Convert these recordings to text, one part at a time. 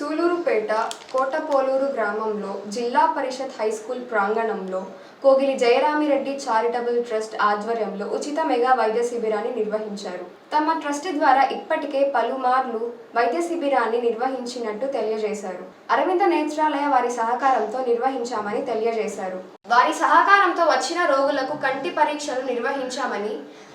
సూలూరుపేట కోటపోలూరు గ్రామంలో జిల్లా పరిషత్ హైస్కూల్ ప్రాంగణంలో కోగిలి జయరామిరెడ్డి చారిటబుల్ ట్రస్ట్ ఆధ్వర్యంలో ఉచిత మెగా వైద్య శిబిరాన్ని నిర్వహించారు. తమ ట్రస్ట్ ద్వారా ఇప్పటికే పలుమార్లు వైద్య శిబిరాన్ని నిర్వహించినట్టు తెలియజేశారు. అరవింద నేత్రాలయ వారి సహకారంతో నిర్వహించామని తెలియజేశారు. వారి సహకారంతో వచ్చిన రోగులకు కంటి పరీక్షలు నిర్వహించామని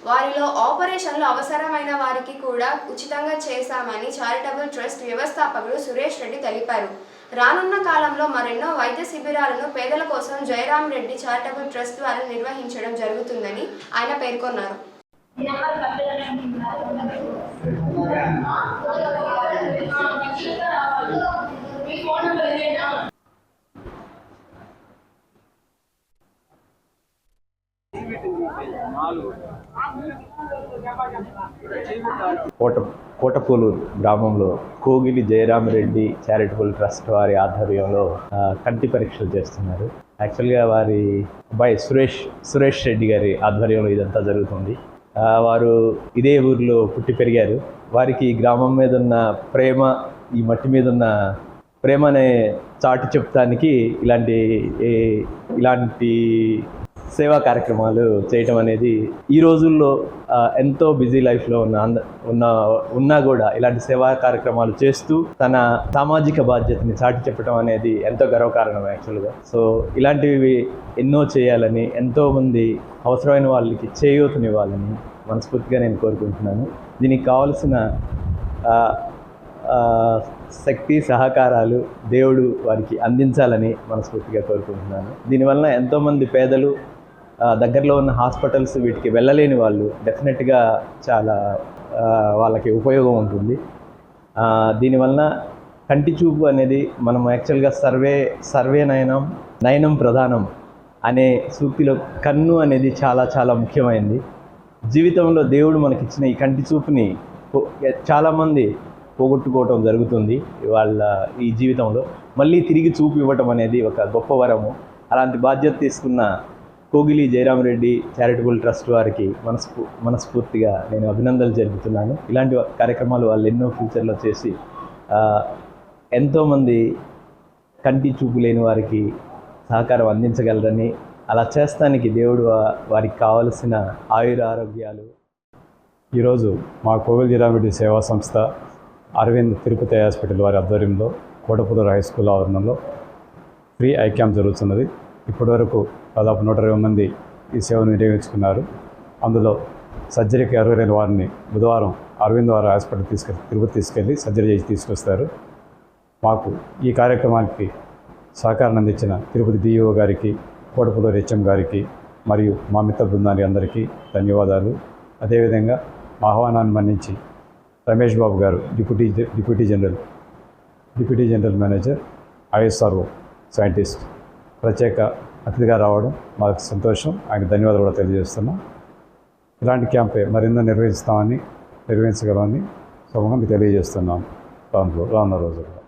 వారిలో ఆపరేషన్లు అవసరమైన వారికి కూడా ఉచితంగా చేశామని చారిటబుల్ ట్రస్ట్ వ్యవస్థాపకుడు సురేష్ రెడ్డి తెలిపారు. రానున్న కాలంలో మరెన్నో వైద్య శిబిరాలను పేదల కోసం జయరాం రెడ్డి చారిటబుల్ ట్రస్ట్ ద్వారా నిర్వహించడం జరుగుతుందని ఆయన పేర్కొన్నారు. కోట కోటపూలూరు గ్రామంలో కోగిలి జయరామరెడ్డి చారిటబుల్ ట్రస్ట్ వారి ఆధ్వర్యంలో కంటి పరీక్షలు చేస్తున్నారు. యాక్చువల్గా వారి అబ్బాయి సురేష్ సురేష్ రెడ్డి గారి ఆధ్వర్యంలో ఇదంతా జరుగుతుంది. వారు ఇదే ఊరిలో పుట్టి పెరిగారు. వారికి గ్రామం మీద ఉన్న ప్రేమ ఈ మట్టి మీద ఉన్న ప్రేమనే చాటి చెప్తానికి ఇలాంటి ఇలాంటి సేవా కార్యక్రమాలు చేయటం అనేది ఈ రోజుల్లో ఎంతో బిజీ లైఫ్లో ఉన్న అంద ఉన్న ఉన్నా కూడా ఇలాంటి సేవా కార్యక్రమాలు చేస్తూ తన సామాజిక బాధ్యతని చాటి చెప్పడం అనేది ఎంతో గర్వకారణం యాక్చువల్గా. సో ఇలాంటివి ఎన్నో చేయాలని ఎంతోమంది అవసరమైన వాళ్ళకి చేయూతనివ్వాలని మనస్ఫూర్తిగా నేను కోరుకుంటున్నాను. దీనికి కావాల్సిన శక్తి సహకారాలు దేవుడు వారికి అందించాలని మనస్ఫూర్తిగా కోరుకుంటున్నాను. దీనివల్ల ఎంతోమంది పేదలు దగ్గరలో ఉన్న హాస్పిటల్స్ వీటికి వెళ్ళలేని వాళ్ళు డెఫినెట్గా చాలా వాళ్ళకి ఉపయోగం ఉంటుంది. దీనివలన కంటి చూపు అనేది మనం యాక్చువల్గా సర్వే సర్వే నయనం నయనం ప్రధానం అనే సూక్తిలో కన్ను అనేది చాలా చాలా ముఖ్యమైనది జీవితంలో దేవుడు మనకిచ్చిన ఈ కంటి చూపుని చాలామంది పోగొట్టుకోవటం జరుగుతుంది వాళ్ళ ఈ జీవితంలో. మళ్ళీ తిరిగి చూపు ఇవ్వటం అనేది ఒక గొప్ప వరము. అలాంటి బాధ్యత తీసుకున్న కోగిలి జయరామరెడ్డి చారిటబుల్ ట్రస్ట్ వారికి మనస్ఫూ మనస్ఫూర్తిగా నేను అభినందనలు జరుపుతున్నాను. ఇలాంటి కార్యక్రమాలు వాళ్ళు ఎన్నో ఫ్యూచర్లో చేసి ఎంతోమంది కంటి చూపు లేని వారికి సహకారం అందించగలరని అలా చేస్తానికి దేవుడు వారికి కావలసిన ఆయుర ఆరోగ్యాలు. ఈరోజు మా కోవిల్ జిరామిడి సేవా సంస్థ అరవింద్ తిరుపతి హాస్పిటల్ వారి ఆధ్వర్యంలో కోటపుదూరు హై స్కూల్ ఆవరణలో ఫ్రీ ఐ క్యాంప్ జరుగుతున్నది. ఇప్పటివరకు దాదాపు నూట ఇరవై మంది ఈ సేవను వినియోగించుకున్నారు. అందులో సర్జరీకి అర్హులైన వారిని బుధవారం అరవింద్ వారి హాస్పిటల్ తీసుకెళ్ళి తిరుపతి తీసుకెళ్ళి సర్జరీ చేసి తీసుకొస్తారు. మాకు ఈ కార్యక్రమానికి సహకారం అందించిన తిరుపతి డిఈఓ గారికి కోటపుదూరు హెచ్ఎం గారికి మరియు మా మిత్ర బృందానికి అందరికీ ధన్యవాదాలు. అదేవిధంగా మా ఆహ్వానాన్ని మన్నించి Ramesh Babu garu deputy deputy general deputy general manager ISRO scientist ప్రత్యేక అతిథిగా రావడం మాకు సంతోషం. ఆయనకు ధన్యవాదాలు కూడా తెలియజేస్తున్నాం. ఇలాంటి క్యాంపే మరెన్నో నిర్వహిస్తామని నిర్వహించగలమని శుభంగా మీకు తెలియజేస్తున్నాం. రాను రానున్న రోజుల్లో.